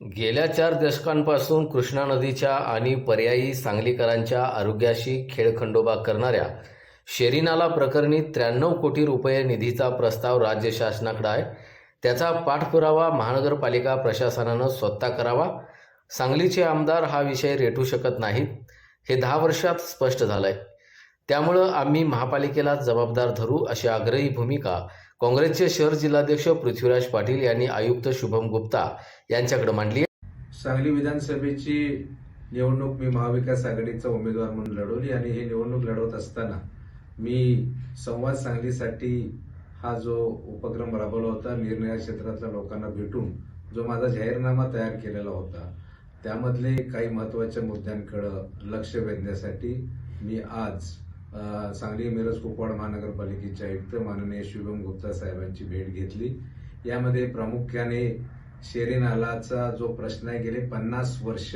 गेल्या चार दशकांपासून कृष्णा नदीच्या आणि पर्यायी सांगलीकरांच्या आरोग्याशी खेळखंडोबा करणाऱ्या शेरीनाला प्रकरणी त्र्याण्णव कोटी रुपये निधीचा प्रस्ताव राज्य शासनाकडे आहे. त्याचा पाठपुरावा महानगरपालिका प्रशासनानं स्वतः करावा. सांगलीचे आमदार हा विषय रेटू शकत नाहीत हे दहा वर्षात स्पष्ट झालंय. त्यामुळं आम्ही महापालिकेला जबाबदार धरू अशी आग्रही भूमिका काँग्रेसचे शहर जिल्हाध्यक्ष पृथ्वीराज पाटील यांनी आयुक्त शुभम गुप्ता यांच्याकडे मांडली सांगली विधानसभेची निवडणूक मी महाविकास आघाडीचा उमेदवार म्हणून लढवली आणि ही निवडणूक लढवत असताना मी संवाद सांगलीसाठी हा जो उपक्रम राबवला होता निरनिराळ्या क्षेत्रातल्या लोकांना भेटून जो माझा जाहीरनामा तयार केलेला होता त्यामधले काही महत्त्वाच्या मुद्द्यांकडं लक्ष वेधण्यासाठी मी आज सांगली मिरज कुपवाड महानगरपालिकेचे आयुक्त माननीय शुभम गुप्ता साहेबांची भेट घेतली. यामध्ये प्रामुख्याने शेरी नालाचा जो प्रश्न आहे गेले पन्नास वर्ष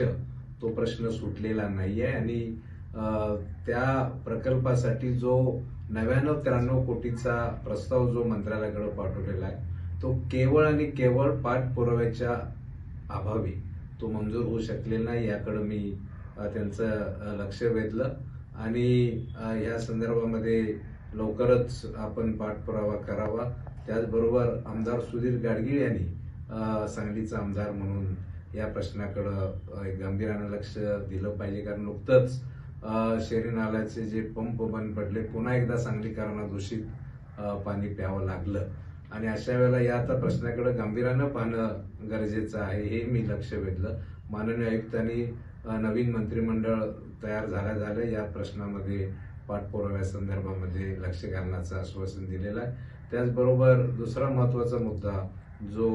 तो प्रश्न सुटलेला नाही आहे आणि त्या प्रकल्पासाठी जो नव्याण्णव त्र्याण्णव कोटीचा प्रस्ताव जो मंत्रालयाकडे पाठवलेला आहे तो केवळ आणि केवळ पाठपुराव्याच्या अभावी तो मंजूर होऊ शकलेला नाही याकडे मी त्यांचं लक्ष वेधलं. आणि या संदर्भामध्ये लवकरच आपण पाठपुरावा करावा. त्याचबरोबर आमदार सुधीर गाडगीळ यांनी सांगलीचा आमदार म्हणून या प्रश्नाकडं एक गांभीर्यानं लक्ष दिलं पाहिजे. कारण नुकतंच अ, शेरी नाल्याचे जे पंप बंद पडले पुन्हा एकदा सांगलीकरांना दूषित पाणी प्यावं लागलं. आणि अशा वेळेला या आता प्रश्नाकडे गांभीर्यानं पाहणं गरजेचं आहे हे मी लक्ष वेधलं. माननीय आयुक्तांनी नवीन मंत्रिमंडळ तयार झाल्या झालं या प्रश्नामध्ये पाठपुराव्या संदर्भामध्ये लक्ष घालण्याचं आश्वासन दिलेलं आहे. त्याचबरोबर दुसरा महत्त्वाचा मुद्दा जो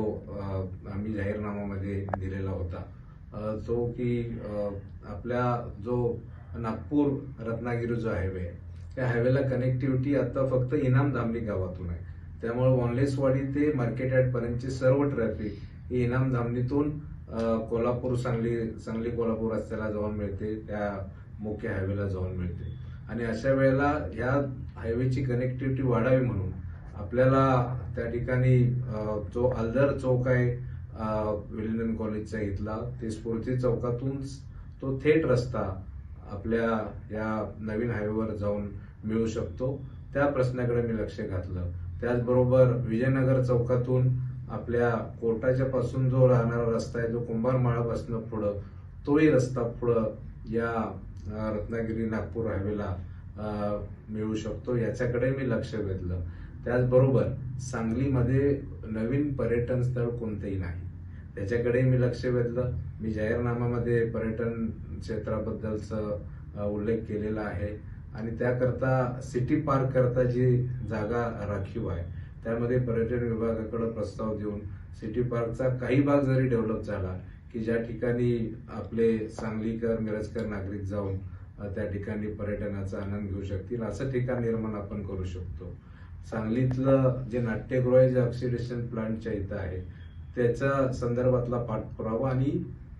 आम्ही जाहीरनाम्यामध्ये दिलेला होता तो की आपल्या जो नागपूर रत्नागिरी जो हायवे आहे त्या हायवेला कनेक्टिव्हिटी आता फक्त इनाम धामणी गावातून आहे. त्यामुळे वॉनलेसवाडी ते मार्केट यार्ड सर्व ट्रॅफिक ही इनाम धामणीतून कोल्हापूर सांगली सांगली कोल्हापूर रस्त्याला जाऊन मिळते त्या मुख्य हायवेला जाऊन मिळते. आणि अशा वेळेला ह्या हायवेची कनेक्टिव्हिटी वाढावी म्हणून आपल्याला त्या ठिकाणी जो आल्दर चौक आहे अ, कॉलेजचा इथला ते स्फूर्ती चौकातून तो थेट रस्ता आपल्या या नवीन हायवेवर जाऊन मिळू शकतो. त्या प्रश्नाकडे मी लक्ष घातलं. त्याचबरोबर विजयनगर चौकातून आपल्या कोर्टाच्या पासून जो राहणारा रस्ता आहे जो कुंभारमाळापासून पुढं तोही रस्ता पुढं या रत्नागिरी नागपूर हायवेला मिळू शकतो. याच्याकडे मी लक्ष वेधलं. त्याचबरोबर सांगलीमध्ये नवीन पर्यटन स्थळ कोणतेही नाही. त्याच्याकडे मी लक्ष वेधलं. मी जाहीरनाम्यामध्ये पर्यटन क्षेत्राबद्दलचं उल्लेख केलेला आहे. आणि त्याकरता सिटी पार्क करता जी जागा राखीव आहे त्यामध्ये पर्यटन विभागाकडे प्रस्ताव देऊन सिटी पार्कचा काही भाग जरी डेव्हलप झाला की ज्या ठिकाणी आपले सांगलीकर मिरजकर नागरिक जाऊन त्या ठिकाणी पर्यटनाचा आनंद घेऊ शकतील असं ठिकाण निर्माण आपण करू शकतो. सांगलीतलं जे नाट्यगृह आहे जे ऑक्सिडेशन प्लांटच्या इथं आहे त्याच्या संदर्भातला पाठपुरावा आणि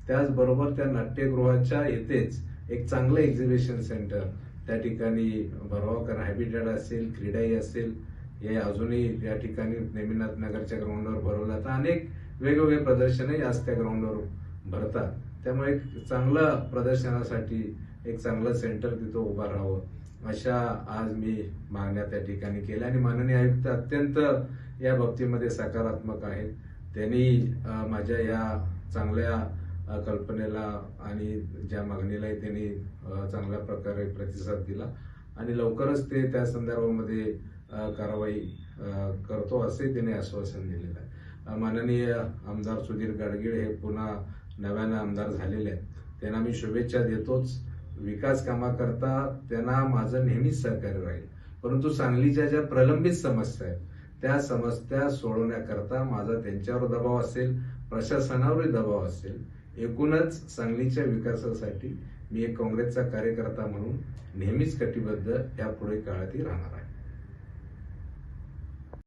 त्याचबरोबर त्या नाट्यगृहाच्या येथेच एक चांगलं एक्झिबिशन सेंटर त्या ठिकाणी भरावा कारण हॅबिटेट असेल क्रीडाई असेल हे अजूनही या ठिकाणी नेमीनाथ नगरच्या ग्राउंडवर भरवलं. जातं अनेक वेगवेगळे प्रदर्शनही आज त्या ग्राउंडवर भरतात. त्यामुळे एक चांगलं प्रदर्शनासाठी एक चांगलं सेंटर तिथं उभं राहावं. अशा आज मी मागण्या त्या ठिकाणी केल्या आणि माननीय आयुक्त अत्यंत या बाबतीमध्ये सकारात्मक आहेत. त्यांनी माझ्या या चांगल्या कल्पनेला आणि ज्या मागणीलाही त्यांनी चांगल्या प्रकारे प्रतिसाद दिला. आणि लवकरच ते त्या संदर्भामध्ये कारवाई करतो असे त्यांनी आश्वासन दिलेलं आहे. माननीय आमदार सुधीर गाडगीळ हे पुन्हा नव्यानं आमदार झालेले आहेत. त्यांना मी शुभेच्छा देतोच. विकास कामाकरता त्यांना माझं नेहमीच सहकार्य राहील. परंतु सांगलीच्या ज्या प्रलंबित समस्या आहेत त्या समस्या सोडवण्याकरता माझा त्यांच्यावर दबाव असेल प्रशासनावरही दबाव असेल एकूणच सांगलीच्या विकासासाठी मी एक काँग्रेसचा कार्यकर्ता म्हणून नेहमीच कटिबद्ध या पुढे काळातही राहणार आहे.